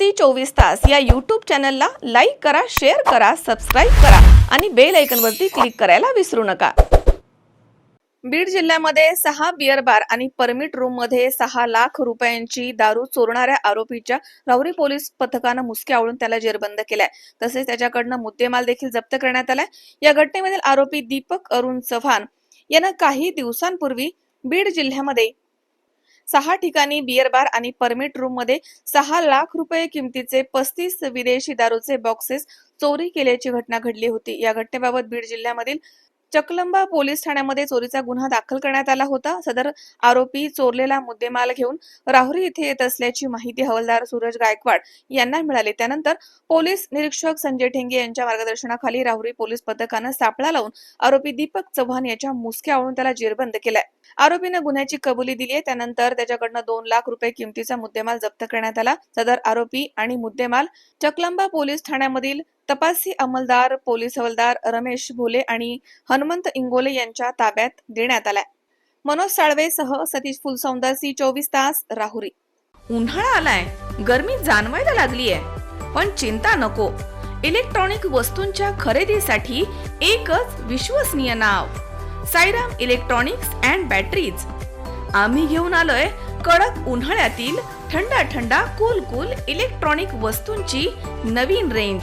C चोवीस तास या यूट्यूब चॅनलला लाईक करा शेअर करा सबस्क्राईब करा आणि बेल आयकनवरती क्लिक करायला विसरू नका. बीड जिल्ह्यामध्ये सहा बिअर बार आणि परमिट रूममध्ये सहा लाख रुपयांची दारू चोरणाऱ्या आरोपीच्या राहुरी पोलीस पथकानं मुसके आवळून त्याला जेरबंद केलाय. तसेच त्याच्याकडनं मुद्देमाल देखील जप्त करण्यात आलाय. या घटनेमधील आरोपी दीपक अरुण चव्हाण यानं काही दिवसांपूर्वी बीड जिल्ह्यामध्ये सहा ठिकाणी बिअर बार आणि परमिट रूममध्ये सहा लाख रुपये किमतीचे पस्तीस विदेशी दारूचे बॉक्सेस चोरी केल्याची घटना घडली होती. या घटनेबाबत बीड जिल्ह्यामधील चकलंबा पोलीस ठाण्यामध्ये चोरीचा गुन्हा दाखल करण्यात आला होता. सदर आरोपी चोरलेला मुद्देमाल घेऊन राहुरी इथे येत असल्याची माहिती हवालदार सूरज गायकवाड यांना मिळाली. त्यानंतर पोलीस निरीक्षक संजय ठेंगे यांच्या मार्गदर्शनाखाली राहुरी पोलीस पथकानं सापळा लावून आरोपी दीपक चव्हाण याच्या मुसक्या आवळून त्याला जेरबंद केलाय. आरोपीनं गुन्ह्याची कबुली दिली आहे त्यानंतर त्याच्याकडनं दोन लाख रुपये किमतीचा मुद्देमाल जप्त करण्यात आला. सदर आरोपी आणि मुद्देमाल चकलंबा पोलीस ठाण्यामधील तपासी अंमलदार पोलीस हवालदार रमेश भोले आणि हनुमंत इंगोले यांच्या ताब्यात देण्यात आलाय. मनोज साळवेसह सतीश फुलसौंदर सी चोवीस तास राहुरी. उन्हाळा आलाय. गर्मी जाणवायला लागलीय. पण चिंता नको. इलेक्ट्रॉनिक वस्तूंच्या खरेदीसाठी एकच विश्वसनीय नाव. Sairam electronics and batteries. आम्ही घेऊन आलोय कडक उन्हाळ्यातील थंडा थंडा कूल कूल इलेक्ट्रॉनिक वस्तूंची नवीन range.